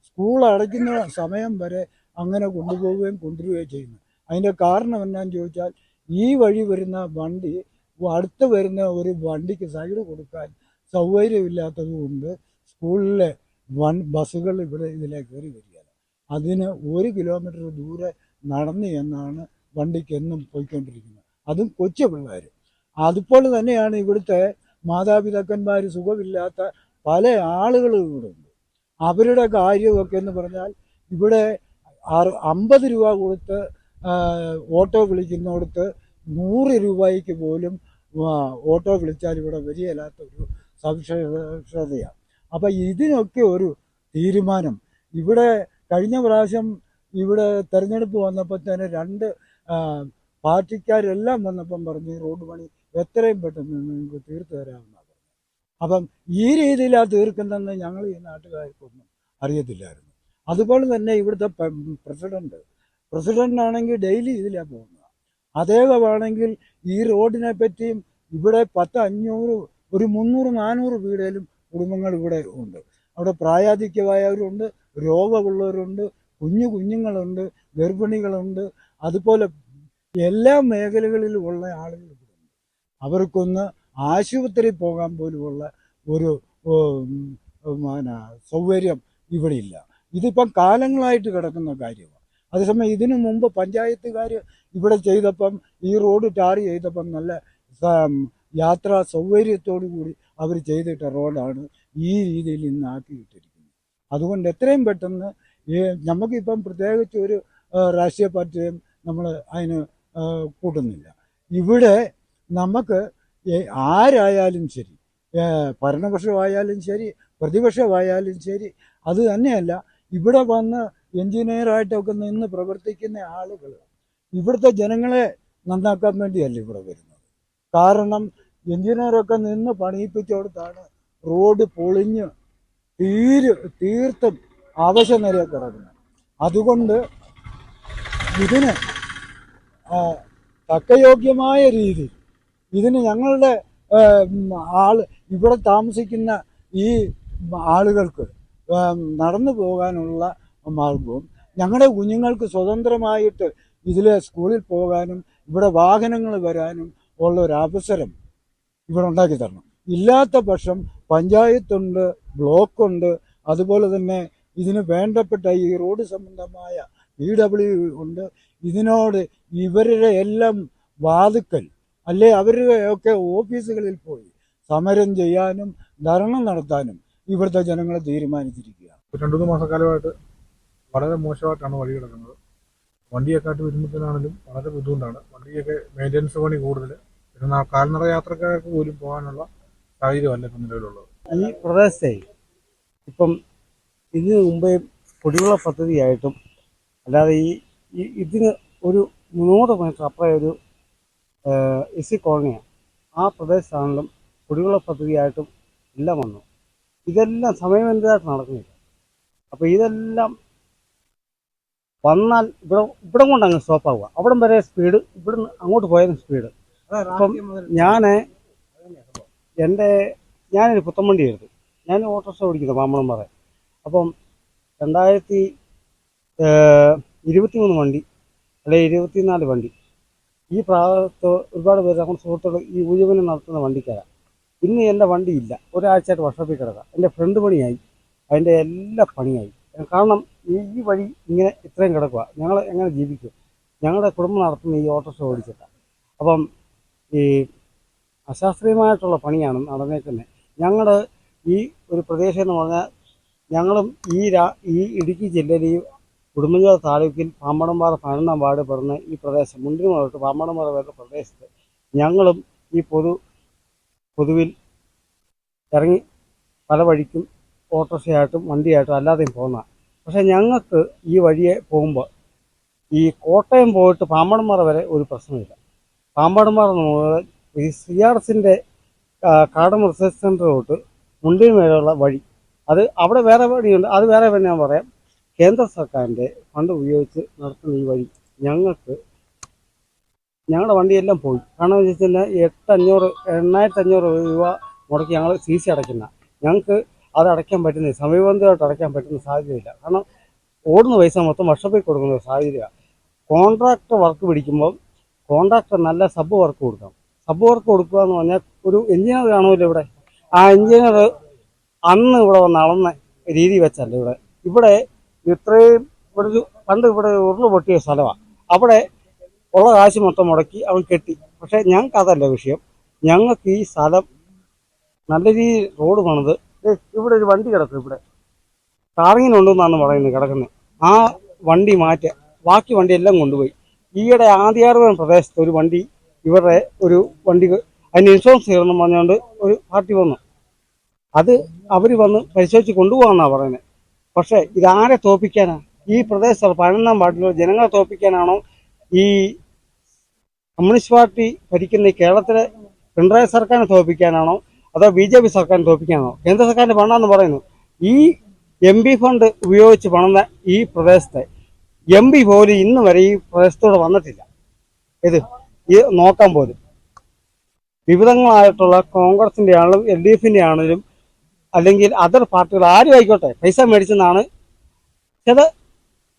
സ്കൂൾ അടയ്ക്കുന്ന സമയം വരെ അങ്ങനെ കൊണ്ടുപോവുകയും കൊണ്ടുവരികയും ചെയ്യുന്നു. അതിന്റെ കാരണം എന്നാന്ന് ചോദിച്ചാൽ ഈ വഴി വരുന്ന വണ്ടി അടുത്ത് വരുന്ന ഒരു വണ്ടിക്ക് സൈഡ് കൊടുക്കാൻ സൗകര്യമില്ലാത്തത് കൊണ്ട് സ്കൂളിലെ വൺ ബസ്സുകൾ ഇവിടെ ഇതിലെ കയറി വരികയാണ്. അതിന് ഒരു കിലോമീറ്റർ ദൂരെ നടന്ന് എന്നാണ് വണ്ടിക്ക് എന്നും പോയിക്കൊണ്ടിരിക്കുന്നത്. അതും കൊച്ചു പിള്ളേർ അതുപോലെ തന്നെയാണ് ഇവിടുത്തെ മാതാപിതാക്കന്മാർ സുഖമില്ലാത്ത പല ആളുകളും ഇവിടെ ഉണ്ട് അവരുടെ കാര്യമൊക്കെ എന്ന് പറഞ്ഞാൽ ഇവിടെ അമ്പത് രൂപ കൊടുത്ത് ഓട്ടോ വിളിക്കുന്നിടത്ത് നൂറ് രൂപയ്ക്ക് പോലും ഓട്ടോ വിളിച്ചാൽ ഇവിടെ വരികയില്ലാത്ത ഒരു സവിശേഷതയാണ് അപ്പം ഇതിനൊക്കെ ഒരു തീരുമാനം. ഇവിടെ കഴിഞ്ഞ പ്രാവശ്യം ഇവിടെ തെരഞ്ഞെടുപ്പ് വന്നപ്പോൾ തന്നെ രണ്ട് പാർട്ടിക്കാരെല്ലാം വന്നപ്പം പറഞ്ഞു റോഡ് പണി എത്രയും പെട്ടെന്ന് നിങ്ങൾക്ക് തീർത്തു തരാമെന്നാണ് പറഞ്ഞത്. അപ്പം ഈ രീതിയിലാണ് തീർക്കുന്നതെന്ന് ഞങ്ങൾ ഈ നാട്ടുകാർക്കൊന്നും അറിയത്തില്ലായിരുന്നു. അതുപോലെ തന്നെ ഇവിടുത്തെ പ്രസിഡന്റ് പ്രസിഡന്റ് ആണെങ്കിൽ ഡെയിലി ഇതിലാണ് പോകുന്നത്. അദ്ദേഹമാണെങ്കിൽ ഈ റോഡിനെ പറ്റിയും ഇവിടെ പത്ത് അഞ്ഞൂറ് ഒരു മുന്നൂറ് നാനൂറ് വീടേലും കുടുംബങ്ങൾ ഇവിടെ ഉണ്ട്. അവിടെ പ്രായാധിക്യമായവരുണ്ട് രോഗമുള്ളവരുണ്ട് കുഞ്ഞു കുഞ്ഞുങ്ങളുണ്ട് ഗർഭിണികളുണ്ട്. അതുപോലെ എല്ലാ മേഖലകളിലും ഉള്ള ആളുകൾ അവർക്കൊന്ന് ആശുപത്രി പോകാൻ പോലുമുള്ള ഒരു പിന്നെ സൗകര്യം ഇവിടെ ഇല്ല ഇതിപ്പം കാലങ്ങളായിട്ട് കിടക്കുന്ന കാര്യമാണ്. അതേസമയം ഇതിനു മുമ്പ് പഞ്ചായത്തുകാർ ഇവിടെ ചെയ്തപ്പം ഈ റോഡ് ടാർ ചെയ്തപ്പം നല്ല യാത്രാ സൗകര്യത്തോടു കൂടി അവർ ചെയ്തിട്ട റോഡാണ് ഈ രീതിയിൽ ഇന്ന് ആക്കിയിട്ടിരിക്കുന്നത് അതുകൊണ്ട് എത്രയും പെട്ടെന്ന് ഈ നമുക്കിപ്പം പ്രത്യേകിച്ച് ഒരു രാഷ്ട്രീയ പാർട്ടിയും നമ്മൾ അതിന് കൂട്ടുന്നില്ല. ഇവിടെ നമുക്ക് ആരായാലും ശരി. ഭരണപക്ഷമായാലും ശരി പ്രതിപക്ഷമായാലും ശരി അത് തന്നെയല്ല. ഇവിടെ വന്ന് എഞ്ചിനീയറായിട്ടൊക്കെ നിന്ന് പ്രവർത്തിക്കുന്ന ആളുകൾ ഇവിടുത്തെ ജനങ്ങളെ നന്നാക്കാൻ വേണ്ടിയല്ല ഇവിടെ വരുന്നത്. കാരണം എഞ്ചിനീയറൊക്കെ നിന്ന് പണിയിപ്പിച്ചോടത്താണ് റോഡ് പൊളിഞ്ഞ് തീര് തീർത്തും അവശനില കിടക്കുന്നത്. അതുകൊണ്ട് ഇതിന് തക്കയോഗ്യമായ രീതിയിൽ ഇതിന് ഞങ്ങളുടെ ആൾ ഇവിടെ താമസിക്കുന്ന ഈ ആളുകൾക്ക് നടന്നു പോകാനുള്ള മാർഗവും ഞങ്ങളുടെ കുഞ്ഞുങ്ങൾക്ക് സ്വതന്ത്രമായിട്ട് ഇതിലെ സ്കൂളിൽ പോകാനും ഇവിടെ വാഹനങ്ങൾ വരാനും ഉള്ള ഒരു അവസരം ഇവിടെ ഉണ്ടാക്കി തരണം. ഇല്ലാത്ത പക്ഷം പഞ്ചായത്തുണ്ട് ബ്ലോക്കുണ്ട് അതുപോലെ തന്നെ ഇതിന് വേണ്ടപ്പെട്ട ഈ റോഡ് സംബന്ധമായ പി ഡബ്ല്യു ഉണ്ട്. ഇതിനോട് ഇവരുടെ എല്ലാം വാതുക്കൽ അല്ലെ? അവർ ഒക്കെ ഓഫീസുകളിൽ പോയി സമരം ചെയ്യാനും ധർണം നടത്താനും ഇവിടുത്തെ ജനങ്ങൾ തീരുമാനിച്ചിരിക്കുക
രണ്ടു മൂന്ന് മാസക്കാലമായിട്ട് വളരെ മോശമായിട്ടാണ് വഴി കിടക്കുന്നത്. വണ്ടിയൊക്കെ ആയിട്ട് വരുമ്പോഴത്തേനാണെങ്കിലും വളരെ ബുദ്ധിമുട്ടാണ്. വണ്ടിയൊക്കെ മെയിന്റെനൻസ് പണി കൂടുതൽ. പിന്നെ കാൽനട യാത്രക്കാർക്ക് പോലും പോകാനുള്ള സാഹചര്യമല്ല ഇപ്പം നിലവിലുള്ളത്.
ഈ പ്രദേശത്തെ ഇപ്പം ഇതിനു മുമ്പേ കുടിവെള്ള പദ്ധതിയായിട്ടും അല്ലാതെ ഈ ഈ- ഇതിന് ഒരു മുന്നൂറ് മീറ്റർ അപ്പുറം ഒരു എസ് സി കോളനിയാണ് ആ പ്രദേശത്താണെങ്കിലും കുടിവെള്ള പദ്ധതിയായിട്ടും എല്ലാം വന്നു. ഇതെല്ലാം സമയബന്ധിതമായിട്ട് നടക്കുന്നില്ല. അപ്പോൾ ഇതെല്ലാം വന്നാൽ ഇവിടെ ഇവിടെ കൊണ്ട് അങ്ങ് സ്റ്റോപ്പ് ആവുക അവിടം വരെ സ്പീഡ് ഇവിടുന്ന് അങ്ങോട്ട് പോയാലും സ്പീഡ്. അപ്പം ഞാൻ എന്റെ ഞാനൊരു പുത്തമ്പണ്ടി എടുത്തു. ഞാൻ ഓട്ടോറിക്ഷ ഓടിക്കുന്നത് പാമ്പളം പറ അപ്പം രണ്ടായിരത്തി ഇരുപത്തി മൂന്ന് വണ്ടി അല്ലെങ്കിൽ ഇരുപത്തിനാല് വണ്ടി ഈ ഭാഗത്ത് ഒരുപാട് പേര് നമ്മുടെ സുഹൃത്തുക്കൾ ഈ ഊജവനം നടത്തുന്ന വണ്ടിക്കാരാണ് ഇന്ന് എന്റെ വണ്ടിയില്ല. ഒരാഴ്ചയായിട്ട് വർഷോപ്പിൽ കിടക്കാം. എന്റെ ഫ്രണ്ട് പണിയായി. അതിന്റെ എല്ലാ പണിയായി. കാരണം ഈ വഴി ഇങ്ങനെ ഇത്രയും കിടക്കുക ഞങ്ങൾ എങ്ങനെ ജീവിക്കും? ഞങ്ങളുടെ കുടുംബം നടത്തുന്ന ഈ ഓട്ടോറിക്ഷ ഓടിച്ചിട്ടാണ് അപ്പം ഈ അശാസ്ത്രീയമായിട്ടുള്ള പണിയാണ് നടന്നേക്കുന്നത് ഞങ്ങൾ ഈ ഒരു പ്രദേശം എന്ന് പറഞ്ഞാൽ ഞങ്ങളും ഈ ഈ ഇടുക്കി ജില്ലയിൽ ഉടുമ്പൻചോല താലൂക്കിൽ പാമ്പടംപാറ പതിനൊന്നാം വാർഡ് പറഞ്ഞ ഈ പ്രദേശം മുണ്ടിന് തൊട്ട് പാമ്പടംപാറ വരുന്ന പ്രദേശത്ത് ഞങ്ങളും ഈ പൊതു പൊതുവിൽ ഇറങ്ങി പല വഴിക്കും ഓട്ടോറിക്ഷയായിട്ടും വണ്ടിയായിട്ടും അല്ലാതെയും പോകുന്ന പക്ഷെ ഞങ്ങൾക്ക് ഈ വഴിയെ പോകുമ്പോൾ ഈ കോട്ടയം പോയിട്ട് പാമ്പടംപാറ വരെ ഒരു പ്രശ്നമില്ല. പാമ്പടംപാറ മുതൽ ഈ സി ആർ എസിന്റെ കാടം റിസർച്ച് സെന്റർ തൊട്ട് മുണ്ടിന് മേലുള്ള വഴി. അത് അവിടെ വേറെ വഴിയുണ്ട്. അത് വേറെ ഞാൻ പറയാം. കേന്ദ്ര സർക്കാരിന്റെ ഫണ്ട് ഉപയോഗിച്ച് നടത്തുന്ന ഈ വഴി ഞങ്ങൾക്ക് ഞങ്ങളുടെ വണ്ടിയെല്ലാം പോയി. കാരണം എന്ന് വെച്ചാൽ കഴിഞ്ഞാൽ എട്ട് അഞ്ഞൂറ് എണ്ണായിരത്തി അഞ്ഞൂറ് രൂപ മുടക്കി ഞങ്ങൾ സി സി അടയ്ക്കുന്ന. ഞങ്ങൾക്ക് അത് അടയ്ക്കാൻ പറ്റുന്ന സമയബന്ധമായിട്ട് അടയ്ക്കാൻ പറ്റുന്ന സാഹചര്യമില്ല. കാരണം ഓടുന്ന പൈസ മൊത്തം വർഷപ്പിൽ കൊടുക്കുന്ന സാഹചര്യമാണ്. കോൺട്രാക്ടർ വർക്ക് പിടിക്കുമ്പോൾ കോൺട്രാക്ടർ നല്ല സബ് വർക്ക് കൊടുക്കണം. സബ് വർക്ക് കൊടുക്കുക എന്ന് പറഞ്ഞാൽ ഒരു എഞ്ചിനീയർ കാണുമല്ലോ ഇവിടെ. ആ എഞ്ചിനീയർ അന്ന് ഇവിടെ വന്ന് അളന്ന രീതി വെച്ചല്ല ഇവിടെ. ഇവിടെ ഇത്രയും ഇവിടെ ഒരു പണ്ട് ഇവിടെ ഉരുൾ പൊട്ടിയ സ്ഥലമാണ് അവിടെ ഉള്ള കാശ് മൊത്തം മുടക്കി അവൻ കെട്ടി. പക്ഷേ ഞങ്ങൾക്ക് അതല്ല വിഷയം. ഞങ്ങൾക്ക് ഈ സ്ഥലം നല്ല രീതിയിൽ റോഡ് പണിത്. ഇവിടെ ഒരു വണ്ടി കിടക്കും ഇവിടെ. ടാറിങ്ങിനുണ്ടെന്നാണ് പറയുന്നത് കിടക്കുന്നത് ആ വണ്ടി മാറ്റുക ബാക്കി വണ്ടി എല്ലാം കൊണ്ടുപോയി. ഈയിടെ ആദ്യാർവൻ പ്രദേശത്ത് ഒരു വണ്ടി ഇവരുടെ ഒരു വണ്ടി അതിന് ഇൻഷുറൻസ് ചെയ്യണം പറഞ്ഞുകൊണ്ട് ഒരു പാർട്ടി വന്നു. അത് അവർ വന്ന് പരിശോധിച്ച് കൊണ്ടുപോകാമെന്നാണ് പറയുന്നത് പക്ഷേ ഇതാരെ തോപ്പിക്കാനാ? ഈ പ്രദേശത്ത് പതിനൊന്നാം വാർഡിലുള്ള ജനങ്ങളെ തോപ്പിക്കാനാണോ ഈ കമ്മ്യൂണിസ്റ്റ് പാർട്ടി ഭരിക്കുന്ന ഈ കേരളത്തിലെ പിണറായി സർക്കാരിനെ തോപ്പിക്കാനാണോ? അതോ ബി ജെ പി സർക്കാരിനെ തോപ്പിക്കാനാണോ? കേന്ദ്ര സർക്കാരിന്റെ പണമെന്ന് പറയുന്നു. ഈ എം പി ഫണ്ട് ഉപയോഗിച്ച് പണിത ഈ പ്രദേശത്തെ എം പി പോലും ഇന്ന് വരെ ഈ പ്രദേശത്തോട് വന്നിട്ടില്ല. ഇത് ഈ നോക്കാൻ പോലും. വിവിധങ്ങളായിട്ടുള്ള കോൺഗ്രസിന്റെ ആണെങ്കിലും എൽ ഡി എഫിന്റെ ആണെങ്കിലും അല്ലെങ്കിൽ അതർ പാർട്ടികൾ ആരും ആയിക്കോട്ടെ പൈസ മേടിച്ചെന്നാണ് ചില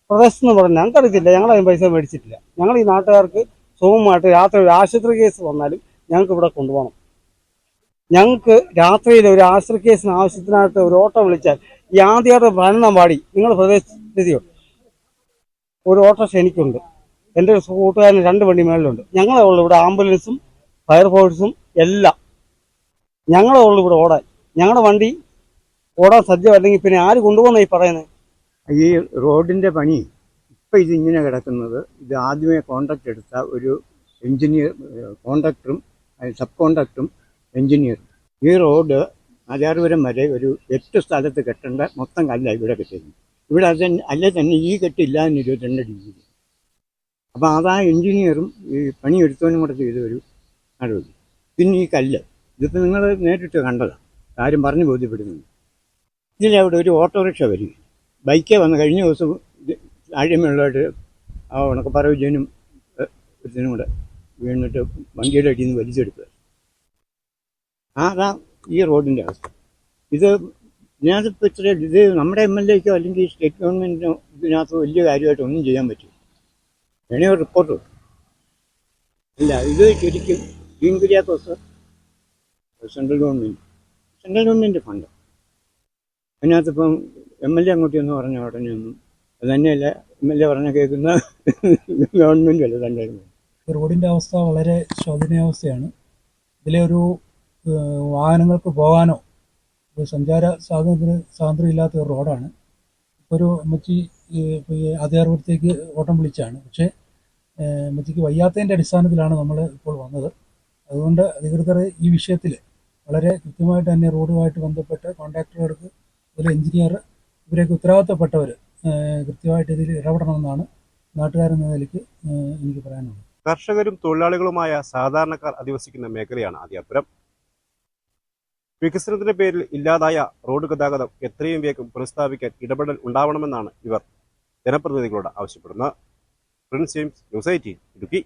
പ്രദേശത്ത് നിന്ന് പറഞ്ഞത് ഞങ്ങൾക്കറിയത്തില്ല ഞങ്ങൾ അതിന് പൈസ മേടിച്ചിട്ടില്ല. ഞങ്ങൾ ഈ നാട്ടുകാർക്ക് സുഖമായിട്ട് രാത്രി ഒരു ആശുപത്രി കേസ് വന്നാലും ഞങ്ങൾക്ക് ഇവിടെ കൊണ്ടുപോകണം. ഞങ്ങൾക്ക് രാത്രിയിൽ ഒരു ആശുപത്രി കേസിന് ആവശ്യത്തിനായിട്ട് ഒരു ഓട്ടോ വിളിച്ചാൽ ഈ ആദ്യമായിട്ട് ഭരണം പാടി നിങ്ങൾ പ്രദേശത്തെത്തിയോ ഒരു ഓട്ടോ എനിക്കുണ്ട്. എന്റെ ഒരു കൂട്ടുകാരന് രണ്ട് വണ്ടി മേളിലുണ്ട്. ഞങ്ങളെ ഉള്ളു ഇവിടെ ആംബുലൻസും ഫയർഫോഴ്സും എല്ലാം. ഞങ്ങളെ ഉള്ളു ഇവിടെ ഓടാൻ. ഞങ്ങളുടെ വണ്ടി ഓടാൻ സജ്ജമല്ലെങ്കിൽ പിന്നെ ആര് കൊണ്ടുപോകുന്ന ഈ പറയുന്നത്
ഈ റോഡിന്റെ പണി ഇപ്പം ഇതിങ്ങനെ കിടക്കുന്നത്. ഇത് ആദ്യമേ കോൺട്രാക്ട് എടുത്ത ഒരു എഞ്ചിനീയർ കോൺട്രാക്ടറും സബ് കോൺട്രാക്ടറും എഞ്ചിനീയറും ഈ റോഡ് ആചാരപുരം വരെ ഒരു എട്ട് സ്ഥലത്ത് കെട്ടേണ്ട മൊത്തം കല്ല ഇവിടെ കെട്ടിയിരുന്നു ഇവിടെ അത് അല്ലേ തന്നെ ഈ കെട്ടില്ലാന്ന് ഇരുപത്തിരണ്ട് ഡിഗ്രി. അപ്പം അതാ എഞ്ചിനീയറും ഈ പണിയെടുത്തവനും കൂടെ ചെയ്ത ഒരു നടപടി. പിന്നെ ഈ കല്ല്. ഇതിപ്പോൾ നിങ്ങൾ നേരിട്ട് കണ്ടതാണ് ആരും പറഞ്ഞു ബോധ്യപ്പെടുന്നുണ്ട്. ഇതിലവിടെ ഒരു ഓട്ടോറിക്ഷ വരും. ബൈക്കേ വന്ന് കഴിഞ്ഞ ദിവസം താഴെയുള്ളതായിട്ട് ആ ഉണക്കപ്പാറ വിജയനും ഒരുത്തിനും കൂടെ വീണിട്ട് വണ്ടിയുടെ അടിയിൽ നിന്ന് വലിച്ചെടുത്ത്. അതാ ഈ റോഡിന്റെ അവസ്ഥ. ഇത് ഇതിനകത്ത് ഇത്ര ഇത് നമ്മുടെ എം എൽ എക്കോ അല്ലെങ്കിൽ സ്റ്റേറ്റ് ഗവൺമെന്റിനോ ഇതിനകത്ത് വലിയ കാര്യമായിട്ട് ഒന്നും ചെയ്യാൻ പറ്റും വേണേ ഒരു റിപ്പോർട്ട് അല്ല ഇത് ശരിക്കും Dean Kuriakose central government central government fund. അതിനകത്ത് ഇപ്പം എം എൽ എ അങ്ങോട്ട് എന്ന് പറഞ്ഞ ഉടനെ ഒന്നും അത് തന്നെയല്ല എം എൽ എ പറഞ്ഞ കേൾക്കുന്ന ഗവൺമെന്റ് അല്ല സെൻട്രൽ
റോഡിന്റെ അവസ്ഥ വളരെ ശോചനീയാവസ്ഥയാണ്. ഇതിലെ ഒരു വാഹനങ്ങൾക്ക് പോകാനോ ഒരു സഞ്ചാര സ്വാതന്ത്ര്യ സ്വാതന്ത്ര്യം ഇല്ലാത്ത ഒരു റോഡാണ്. ഒരു അമ്മച്ചി ആദ്യാർപുരത്തേക്ക് ഓട്ടം വിളിച്ചാണ്. പക്ഷേ അമ്മച്ചിക്ക് വയ്യാത്തതിന്റെ അടിസ്ഥാനത്തിലാണ് നമ്മൾ ഇപ്പോൾ വന്നത്. അതുകൊണ്ട് അധികൃതർ ഈ വിഷയത്തിൽ വളരെ കൃത്യമായിട്ട് തന്നെ റോഡുമായിട്ട് ബന്ധപ്പെട്ട് കോൺട്രാക്ടറുകൾക്ക് ഒരു എഞ്ചിനീയർ ഇവരെയൊക്കെ ഉത്തരവാദിത്തപ്പെട്ടവർ കൃത്യമായിട്ട് ഇതിൽ ഇടപെടണമെന്നാണ് നാട്ടുകാരെന്ന നിലയ്ക്ക് എനിക്ക് പറയാനുള്ളത്.
കർഷകരും തൊഴിലാളികളുമായ സാധാരണക്കാർ അധിവസിക്കുന്ന മേഖലയാണ് അതിയപുരം വികസനത്തിന്റെ പേരിൽ ഇല്ലാതായ റോഡ് ഗതാഗതം എത്രയും വേഗം പുനഃസ്ഥാപിക്കാൻ ഇടപെടൽ ഉണ്ടാവണമെന്നാണ് ഇവർ ജനപ്രതിനിധികളോട് ആവശ്യപ്പെടുന്നത്. Prince James news Idukki